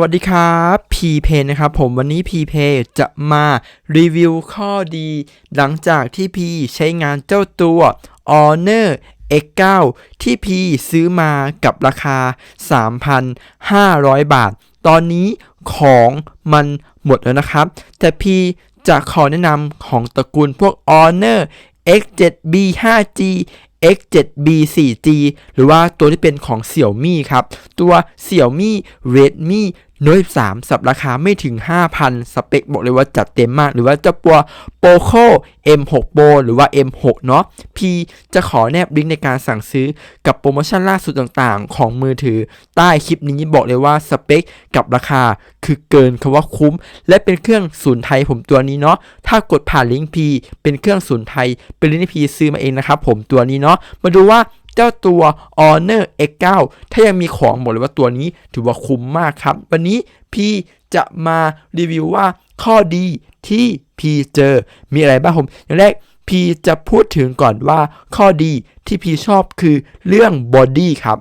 สวัสดีครับพีเพนะครับผมวันนี้พีเพจะมารีวิวข้อดี หลังจากที่พีใช้งานเจ้าตัว Honor X9 ที่พีซื้อมากับราคา 3,500 บาท ตอนนี้ของมันหมดแล้วนะครับ แต่พีจะขอแนะนำของตระกูลพวก Honor X7B 5G X7B 4G หรือว่าตัวที่เป็นของ Xiaomi ครับ ตัว Xiaomi Redmi Note 13 สับราคาไม่ถึง 5,000 สเปคบอกเลยว่าจัดเต็มมาก หรือว่าเจ้าตัว Poco M6 Pro หรือว่า M6 เนาะ P จะขอแนบลิงก์ในการสั่งซื้อกับโปรโมชั่นล่าสุดต่างๆ ของมือถือ ใต้คลิปนี้บอกเลยว่าสเปคกับราคาคือเกินคำว่าคุ้ม และเป็นเครื่องศูนย์ไทยผมตัวนี้เนาะ ถ้ากดผ่านลิงก์ P เป็นเครื่องศูนย์ไทย เป็นลิงก์ที่ P ซื้อมาเองนะครับผมตัวนี้เนาะ มาดูว่า เจ้าตัว Honor X9 ถ้ายังมีของบอกเลยว่าตัวนี้ถือว่าคุ้มมากครับ วันนี้พี่จะมารีวิวว่าข้อดีที่พี่เจอมีอะไรบ้างผมอย่างแรกพี่จะพูดถึงก่อนว่าข้อดีที่พี่ชอบคือเรื่องบอดี้ครับ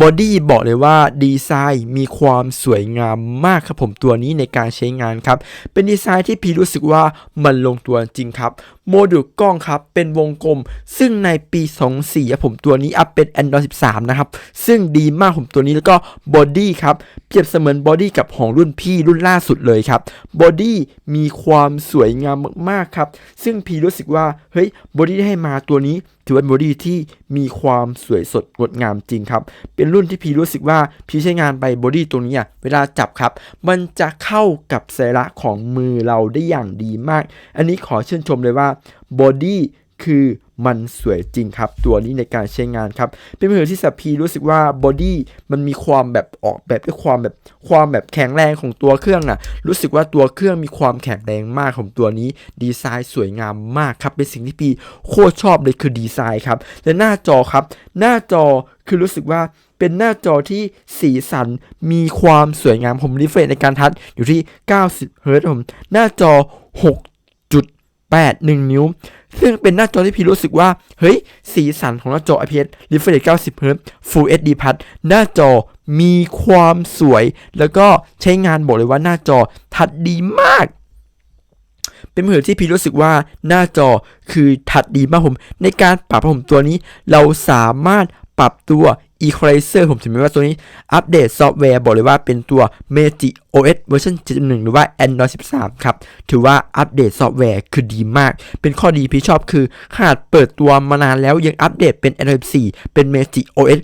บอดี้บอกเลยว่าดีไซน์มีความสวยงามมากครับผมตัวนี้ในการใช้งานครับ เป็นดีไซน์ที่พี่รู้สึกว่ามันลงตัวจริงครับ โมดูลกล้องครับ เป็นวงกลม ซึ่งในปี24ครับผมตัวนี้อัพเป็น Android 13 นะครับ ซึ่งดีมากผมตัวนี้แล้วก็บอดี้ครับ เปรียบเสมือนบอดี้กับของรุ่นพี่รุ่นล่าสุดเลยครับบอดี้มีความสวยงามมากๆครับ ซึ่งพี่รู้สึกว่าเฮ้ยบอดี้ให้มาตัวนี้ ถือว่าเป็นบอดี้ที่มีความสวยสดงดงามจริงครับ เป็นรุ่นที่พีรู้สึกว่าพีใช้งานไปบอดี้ตัวนี้อะเวลาจับครับ มันจะเข้ากับสรีระของมือเราได้อย่างดีมาก อันนี้ขอชื่นชมเลยว่าบอดี้คือ มันสวยจริงครับ ตัวนี้ในการใช้งานครับ เป็นมือถือที่สับพีรู้สึกว่าบอดี้มันมีความแบบออกแบบด้วยความแบบความแบบแข็งแรงของตัวเครื่องอะ รู้สึกว่าตัวเครื่องมีความแข็งแรงมากของตัวนี้ ดีไซน์สวยงามมากครับ เป็นสิ่งที่พีโคตรชอบเลยคือดีไซน์ครับและหน้าจอครับ หน้าจอคือรู้สึกว่าเป็นหน้าจอที่สีสันมีความสวยงามผมรีเฟรชในการทัชอยู่ที่ 90 เฮิร์ตผมหน้าจอ 6.81 นิ้ว ซึ่งเป็นหน้าจอที่พี่รู้สึกว่า เฮ้ย สีสันของหน้าจอ IPS Refresh 90 Hz Full HD Plus หน้าจอมีความสวย แล้วก็ใช้งานบอกเลยว่าหน้าจอทัดดีมาก เป็นมือถือที่พี่รู้สึกว่าหน้าจอคือทัดดีมากผม ในการปรับผมตัวนี้ เราสามารถ ปรับตัว Equalizer ผมถึงแม้ว่าตัวนี้ อัปเดตซอฟต์แวร์บอกเลยว่าเป็นตัว Magic OS เวอร์ชัน7.1 หรือว่า Android 13 ครับ ถือว่าอัปเดตซอฟต์แวร์คือดีมาก เป็นข้อดีพี่ชอบคือ ขนาดเปิดตัวมานานแล้วยังอัปเดตเป็น Android 4เป็น Magic OS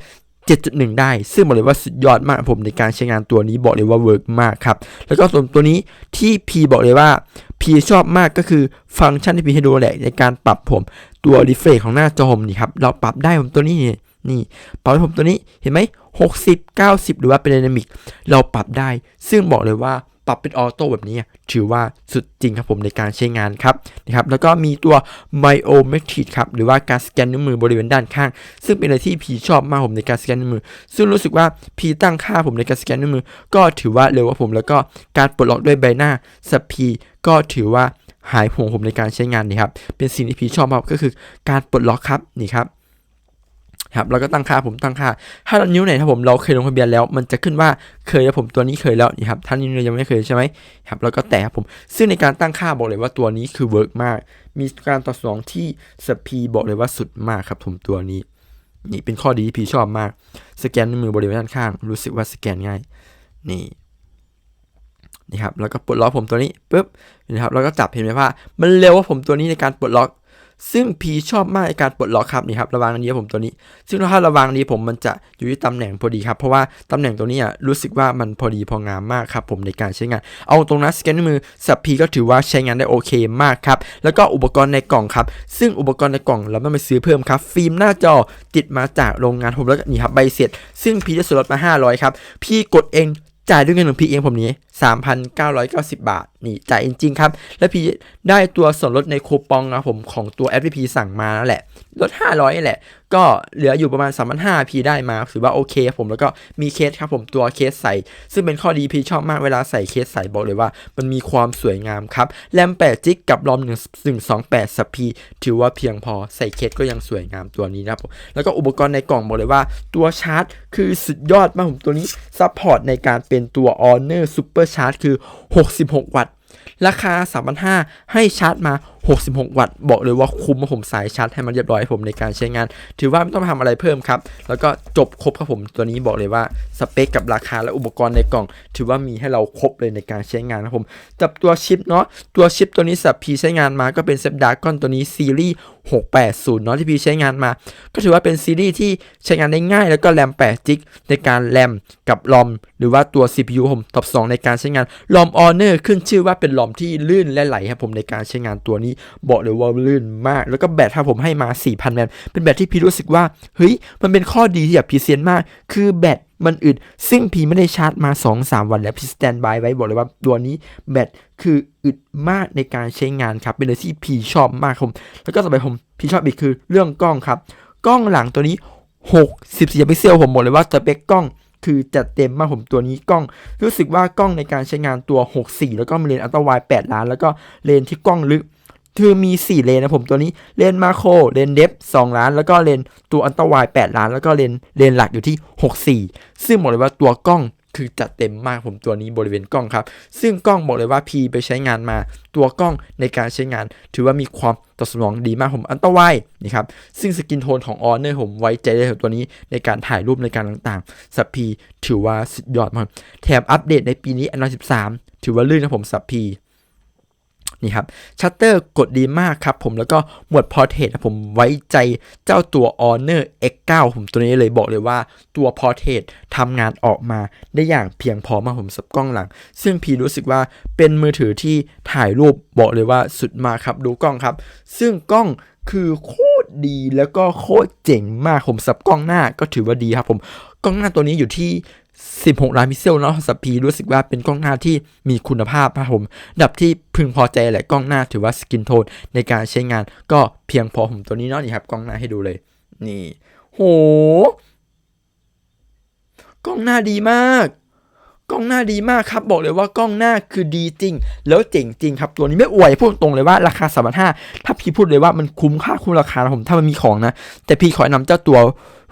7.1 ได้ ซึ่งบอกเลยว่าสุดยอดมากผมในการใช้งานตัวนี้บอกเลยว่าเวิร์กมากครับ แล้วก็ส่วนตัวนี้ที่พีบอกเลยว่าพีชอบมากก็คือฟังก์ชันที่พีให้ดูแหละในการปรับผมตัวรีเฟรชของหน้าจอผมนี่ครับ เราปรับได้ผมตัวนี้ นี่ปรับผมตัวนี้เห็นไหม60 90 หรือว่าเป็น Dynamic เราปรับได้ ซึ่งบอกเลยว่าปรับเป็นออโต้แบบนี้ ถือว่าสุดจริงครับผมในการใช้งานครับนะครับ แล้วก็มีตัว Biometric ครับ หรือว่าการสแกนนิ้วมือบริเวณด้านข้าง ซึ่งเป็นอะไรที่พีชอบมากผมในการสแกนนิ้วมือ ซึ่งรู้สึกว่าพีตั้งค่าผมในการสแกนนิ้วมือ ก็ถือว่าเร็วกว่าผม แล้วก็การปลดล็อกด้วยใบหน้าสพีก็ถือว่าหายห่วงผมในการใช้งานนี่ครับ เป็นสิ่งที่พีชอบมากก็คือการปลดล็อกครับนี่ครับ ครับแล้วก็ตั้งค่าผมตั้งค่า ถ้านิ้วไหนถ้าผมเราเคยลงทะเบียนแล้ว มันจะขึ้นว่าเคยแล้วผมตัวนี้เคยแล้วนี่ครับถ้านิ้วยังไม่เคยใช่ไหมครับแล้วก็แตะผมซึ่งในการตั้งค่าบอกเลยว่าตัวนี้คือเวิร์กมาก มีการตอบสนองที่สปีบอกเลยว่าสุดมากครับผมตัวนี้ นี่เป็นข้อดีที่พี่ชอบมาก สแกนมือบริเวณด้านข้าง รู้สึกว่าสแกนง่าย นี่นี่ครับแล้วก็ปลดล็อกผมตัวนี้ปุ๊บนะครับแล้วก็จับเห็นไหมว่า มันเร็วว่าผมตัวนี้ในการปลดล็อก ซึ่งพีชอบมากในการปลดล็อกครับนี่ครับระวางนนี้ผมตัวนี้ ซึ่งถ้าระวางนี้ผมมันจะอยู่ที่ตำแหน่งพอดีครับ เพราะว่าตำแหน่งตัวนี้รู้สึกว่ามันพอดีพองามมากครับผมในการใช้งาน เอาตรงนั้นสแกนนิ้วมือสับพีก็ถือว่าใช้งานได้โอเคมากครับ แล้วก็อุปกรณ์ในกล่องครับ ซึ่งอุปกรณ์ในกล่องเราไม่ไปซื้อเพิ่มครับ ฟิล์มหน้าจอติดมาจากโรงงานผมแล้วนี่ครับใบเสร็จ ซึ่งพีได้ส่วนลดมา 500ครับพี่กดเองจ่ายด้วยเงินของพี่เองผมนี้3,990 บาท นี่จ่ายจริง ๆ ครับ แล้วพี่ได้ตัวส่วนลดในคูปองนะครับผมของตัวแอปที่พี่สั่งมานั่นแหละ ลด 500 แหละ ก็เหลืออยู่ประมาณ 3,500พี่ได้มา ถือว่าโอเคผม แล้วก็มีเคสครับผมตัวเคสใส ซึ่งเป็นข้อดีพี่ชอบมากเวลาใส่เคสใสบอกเลยว่า มันมีความสวยงามครับ แรม 8 จิกกับรอม1 128สับพีถือว่าเพียงพอใส่เคสก็ยังสวยงามตัวนี้นะผม แล้วก็อุปกรณ์ในกล่องบอกเลยว่า ตัวชาร์จ คือสุดยอดมากผมตัวนี้ซัพพอร์ตในการเป็นตัว Honor Super Super Charge คือ 66 วัตต์ ราคา 3,500 ให้ชาร์จมา 66 วัตต์ บอกเลยว่าคุ้มผมสายชาร์จให้มันเรียบร้อยให้ผมในการใช้งาน ถือว่าไม่ต้องทำอะไรเพิ่มครับ แล้วก็จบครบครับผมตัวนี้บอกเลยว่าสเปคกับราคาและอุปกรณ์ในกล่อง ถือว่ามีให้เราครบเลยในการใช้งานนะครับผมกับตัวชิปเนาะตัวชิปตัวนี้สับพีใช้งานมาก็เป็นเซฟดาร์กอนตัวนี้ซีรีส์680เนาะที่พีใช้งานมา ก็ถือว่าเป็นซีรีส์ที่ใช้งานได้ง่าย แล้วก็แรม8จิกในการแรมกับลอมหรือว่าตัว CPU ผมท็อป2ในการใช้งานลอม Honor ขึ้นชื่อว่าเป็นลอมที่ลื่นและไหลครับผมในการใช้งานตัวนี้บอกเลยว่าลื่นมาก แล้วก็แบตถ้าผมให้มา 4,000แมมเป็นแบตที่พี่รู้สึกว่า เฮ้ย มันเป็นข้อดีที่แบบพีเซียนมาก คือแบตมันอึด ซึ่งพีไม่ได้ชาร์จมา 2-3 วันแล้วพี่สแตนบายไว้บอกเลยว่าตัวนี้แบตคืออึดมากในการใช้งานครับ เป็นอะไรที่พีชอบมากครับผมแล้วก็ต่อไปผมพีชอบอีกคือเรื่องกล้องครับ กล้องหลังตัวนี้ 64พิกเซลผมบอกเลยว่าสเปคกล้องคือจัดเต็มมากผมตัวนี้กล้อง รู้สึกว่ากล้องในการใช้งานตัว 64 แล้วก็เลนอัลตร้าไวด์8ล้าน แล้วก็เลนที่กล้องลึก คือมี 4 เลนนะผมตัวนี้เลนมาโครเลนเดฟ2ล้าน แล้วก็เลนตัวอัลตร้าไวด์8ล้าน แล้วก็เลนเลนหลักอยู่ที่ 64 ซึ่งบอกเลยว่าตัวกล้องคือจัดเต็มมากผมตัวนี้บริเวณกล้องครับ ซึ่งกล้องบอกเลยว่าพีไปใช้งานมา ตัวกล้องในการใช้งาน ถือว่ามีความตอบสนองดีมากผมอัลตร้าไวด์นี่ครับซึ่งสกินโทนของออเนอร์ผมไว้ใจได้กับตัวนี้ในการถ่ายรูปในการต่างๆสับพีถือว่าสุดยอดมากแถมอัปเดตในปีนี้ Android 13 ถือว่าลื่นนะผมสับพี นี่ครับชัตเตอร์กดดีมากครับผมแล้วก็หมวดพอร์เทรตผมไว้ใจเจ้าตัว Honor X9 ผมตัวนี้เลยบอกเลยว่าตัวพอเทรตทำงานออกมาได้อย่างเพียงพอมากผมสับกล้องหลัง ซึ่งพีรู้สึกว่าเป็นมือถือที่ถ่ายรูปบอกเลยว่าสุดมากครับดูกล้องครับ ซึ่งกล้องคือโคตรดีแล้วก็โคตรเจ๋งมากผมสับกล้องหน้าก็ถือว่าดีครับผมกล้องหน้าตัวนี้อยู่ที่ 16 ล้านพิกเซลเนาะสับพีรู้สึกว่าเป็นกล้องหน้าที่มีคุณภาพครับผมดับที่พึงพอใจแหละกล้องหน้าถือว่าสกินโทนในการใช้งานก็เพียงพอผมตัวนี้เนาะนี่ครับกล้องหน้าให้ดูเลย นี่ โห กล้องหน้าดีมาก กล้องหน้าดีมากครับบอกเลยว่ากล้องหน้าคือดีจริง แล้วเจ๋งจริงครับตัวนี้ไม่อวยพูดตรงเลยว่าราคาสามพันห้าถ้าพี่พูดเลยว่ามันคุ้มค่าคุ้มราคาผมถ้ามันมีของนะ แต่พี่ขอแนะนำเจ้าตัว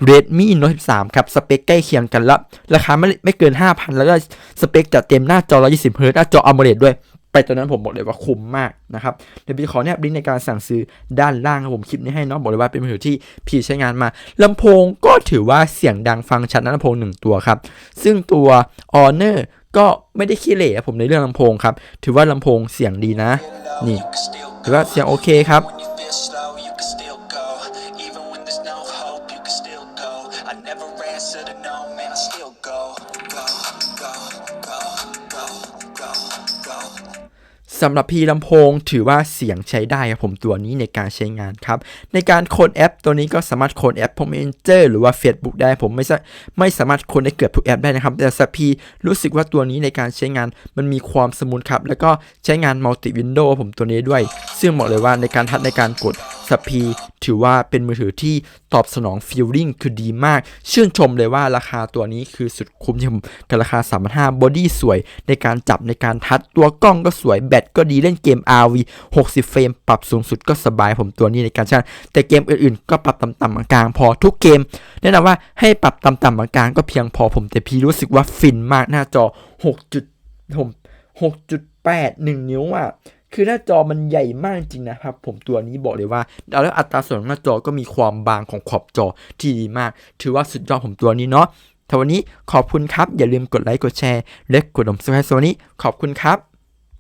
Redmi Note 13 ครับ สเปคใกล้เคียงกันละ ราคาไม่ไม่เกิน 5,000 แล้วก็สเปคจัดเต็มหน้าจอ 120 Hz หน้าจอ AMOLED ด้วย ไปตัวนั้นผมบอกเลยว่าคุ้มมากนะครับ เดี๋ยวพี่ขอแนบลิงก์ในการสั่งซื้อด้านล่างครับผมคลิปนี้ให้เนาะบอกเลยว่าเป็นมือถือที่พี่ใช้งานมาลำโพงก็ถือว่าเสียงดังฟังชัดนะลำโพงหนึ่งตัวครับ ซึ่งตัว Honor ก็ไม่ได้ขี้เหร่ผมในเรื่องลำโพงครับ ถือว่าลำโพงเสียงดีนะ นี่ ถือว่าเสียงโอเคครับ I never answer to no, man, I still go. Go, go, go, go, go, go. สำหรับพีลำโพงถือว่าเสียงใช้ได้ครับผมตัวนี้ในการใช้งานครับ ในการโคนแอปตัวนี้ก็สามารถโคนแอปผมเอนเจอร์หรือว่า Facebook ได้ผมไม่ไม่สามารถโคนได้เกือบทุกแอปได้นะครับ แต่สับพีรู้สึกว่าตัวนี้ในการใช้งานมันมีความสมูทครับ แล้วก็ใช้งานมัลติวินโดว์ผมตัวนี้ด้วย ซึ่งบอกเลยว่าในการทัดในการกด สับพีถือว่าเป็นมือถือที่ตอบสนองฟีลลิ่งคือดีมาก ชื่นชมเลยว่าราคาตัวนี้คือสุดคุ้มที่ผมกับราคา3,500บอดี้สวย ในการจับในการทัดตัวกล้องก็สวย แบตก็ดีเล่นเกม RV 60 เฟรม ปรับสูงสุดก็สบายผมตัวนี้ในการใช้งานแต่เกมอื่นๆ ก็ปรับต่ำๆกลางๆพอทุกเกม แนะนำว่าให้ปรับต่ำๆกลางๆก็เพียงพอผมแต่พี่รู้สึกว่าฟินมากหน้าจอ 6. จุดผม6.8 1 นิ้วอะ คือหน้าจอมันใหญ่มากจริงนะครับ ผมตัวนี้บอกเลยว่าแล้วอัตราส่วนของหน้าจอก็มีความบางของขอบจอที่ดีมาก ถือว่าสุดยอดผมตัวนี้เนาะถ้าวันนี้ขอบคุณครับ อย่าลืมกดไลค์กดแชร์และกดดมสไครต์โซนี้ขอบคุณครับ